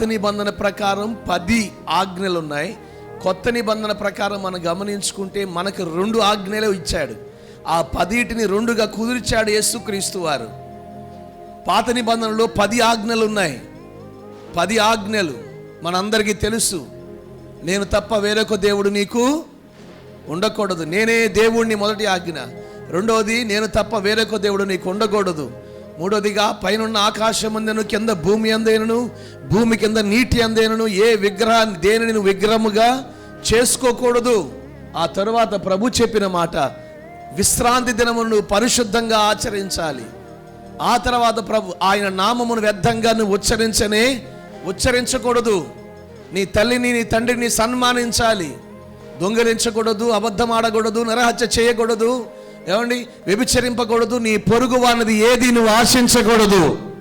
పాత నిబంధన ప్రకారం పది ఆజ్ఞలు ఉన్నాయి కొత్త నిబంధన ప్రకారం మనం గమనించుకుంటే మనకు రెండు ఆజ్ఞలే ఇచ్చాడు. ఆ పదిటిని రెండుగా కుదిర్చాడు యేసుక్రీస్తు వారు. పాత నిబంధనలో పది ఆజ్ఞలు ఉన్నాయి పది ఆజ్ఞలు మనందరికీ తెలుసు. నేను తప్ప వేరొక దేవుడు నీకు ఉండకూడదు. నేనే దేవుణ్ణి మొదటి ఆజ్ఞ. రెండవది నేను తప్ప వేరొక దేవుడు నీకు ఉండకూడదు. మూడవదిగా పైనున్న ఆకాశం అందను కింద భూమి అందేనను భూమి కింద నీటి అందేనను ఏ విగ్రహాన్ని దేనిని నువ్వు విగ్రహముగా చేసుకోకూడదు. ఆ తరువాత ప్రభు చెప్పిన మాట విశ్రాంతి దినమును నువ్వు పరిశుద్ధంగా ఆచరించాలి. ఆ తర్వాత ప్రభు ఆయన నామమును వ్యర్థంగా నువ్వు ఉచ్చరించనే ఉచ్చరించకూడదు. నీ తల్లిని నీ తండ్రిని సన్మానించాలి. దొంగిలించకూడదు అబద్ధమాడకూడదు నరహత్య చేయకూడదు. ఏమండి? వ్యభిచరింపకూడదు నీ పొరుగు వానిది ఏది నువ్వు ఆశించకూడదు.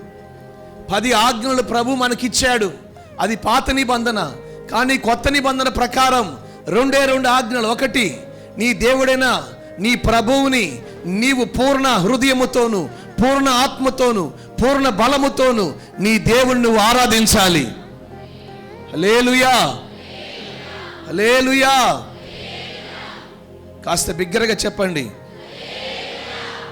పది ఆజ్ఞలు ప్రభు మనకిచ్చాడు. అది పాత నిబంధన కానీ కొత్త నిబంధన ప్రకారం రెండే రెండు ఆజ్ఞలు. ఒకటి నీ దేవుడైన నీ ప్రభువుని నీవు పూర్ణ హృదయముతోను పూర్ణ ఆత్మతోను పూర్ణ బలముతోను నీ దేవుణ్ణి నువ్వు ఆరాధించాలి. లేలుయా హలేలుయా కాస్త బిగ్గరగా చెప్పండి.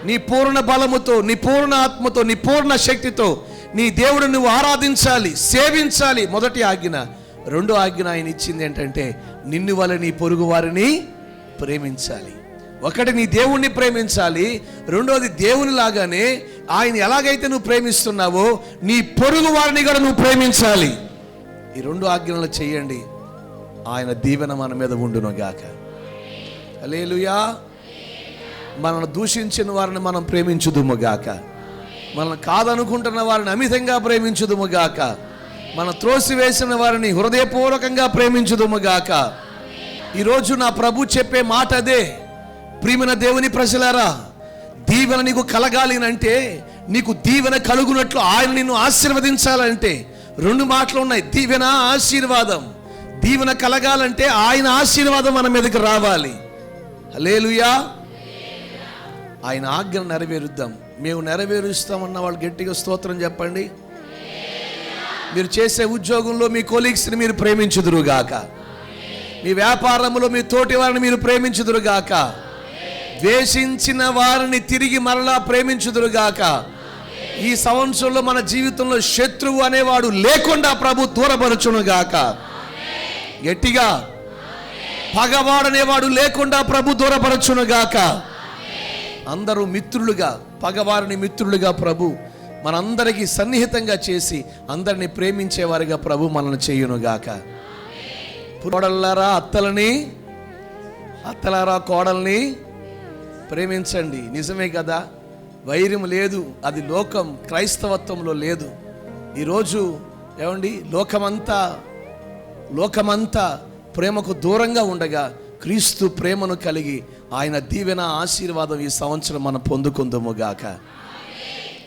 నీ పూర్ణ బలముతో నీ పూర్ణ ఆత్మతో నీ పూర్ణ శక్తితో నీ దేవుడు నువ్వు ఆరాధించాలి సేవించాలి. మొదటి ఆజ్ఞ రెండో ఆజ్ఞ ఆయన ఇచ్చింది ఏంటంటే నిన్ను వల్ల నీ పొరుగు వారిని ప్రేమించాలి. ఒకటి నీ దేవుణ్ణి ప్రేమించాలి రెండోది దేవుని లాగానే ఆయన ఎలాగైతే నువ్వు ప్రేమిస్తున్నావో నీ పొరుగు వారిని కూడా నువ్వు ప్రేమించాలి. ఈ రెండు ఆజ్ఞలు చేయండి. ఆయన దీవెన మన మీద ఉండును గాక. అలేలుయా మనల్ని దూషించిన వారిని మనం ప్రేమించుదుము గాక. మనల్ని కాదనుకుంటున్న వారిని అమితంగా ప్రేమించుదుము గాక. మన త్రోసివేసిన వారిని హృదయపూర్వకంగా ప్రేమించుదుము గాక. ఈరోజు నా ప్రభు చెప్పే మాట అదే. ప్రియమైన దేవుని ప్రజలారా దీవెన నీకు కలగాలి అంటే నీకు దీవెన కలుగునట్లు ఆయన నిన్ను ఆశీర్వదించాలంటే రెండు మాటలు ఉన్నాయి. దీవెన ఆశీర్వాదం. దీవెన కలగాలంటే ఆయన ఆశీర్వాదం మన మీదకి రావాలి. లేలుయా ఆయన ఆజ్ఞను నెరవేరుద్దాం. మేము నెరవేరుస్తామన్న వాళ్ళు గట్టిగా స్తోత్రం చెప్పండి. మీరు చేసే ఉద్యోగంలో మీ కొలీగ్స్ని మీరు ప్రేమించుదురుగాక. మీ వ్యాపారంలో మీ తోటి వారిని మీరు ప్రేమించుదురుగాక. ద్వేషించిన వారిని తిరిగి మరలా ప్రేమించుదురుగాక. ఈ సంవత్సరంలో మన జీవితంలో శత్రువు అనేవాడు లేకుండా ప్రభు దూరపరచునుగాక. గట్టిగా. పగవాడనేవాడు లేకుండా ప్రభు దూరపరచునుగాక. అందరూ మిత్రులుగా పగవారిని మిత్రులుగా ప్రభు మనందరికీ సన్నిహితంగా చేసి అందరిని ప్రేమించేవారిగా ప్రభు మనల్ని చేయునుగాక. పురోడల్లారా అత్తలని అత్తలారా కోడల్ని ప్రేమించండి. నిజమే కదా? వైర్యం లేదు అది లోకం క్రైస్తవత్వంలో లేదు. ఈరోజు ఏమండి? లోకమంతా లోకమంతా ప్రేమకు దూరంగా ఉండగా క్రీస్తు ప్రేమను కలిగి ఆయన దీవెన ఆశీర్వాదం ఈ సంవత్సరం మనం పొందుకుందాము గాక.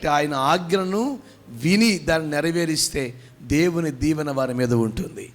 ఆయన ఆజ్ఞను విని దాన్ని నెరవేరిస్తే దేవుని దీవెన వారి మీద ఉంటుంది.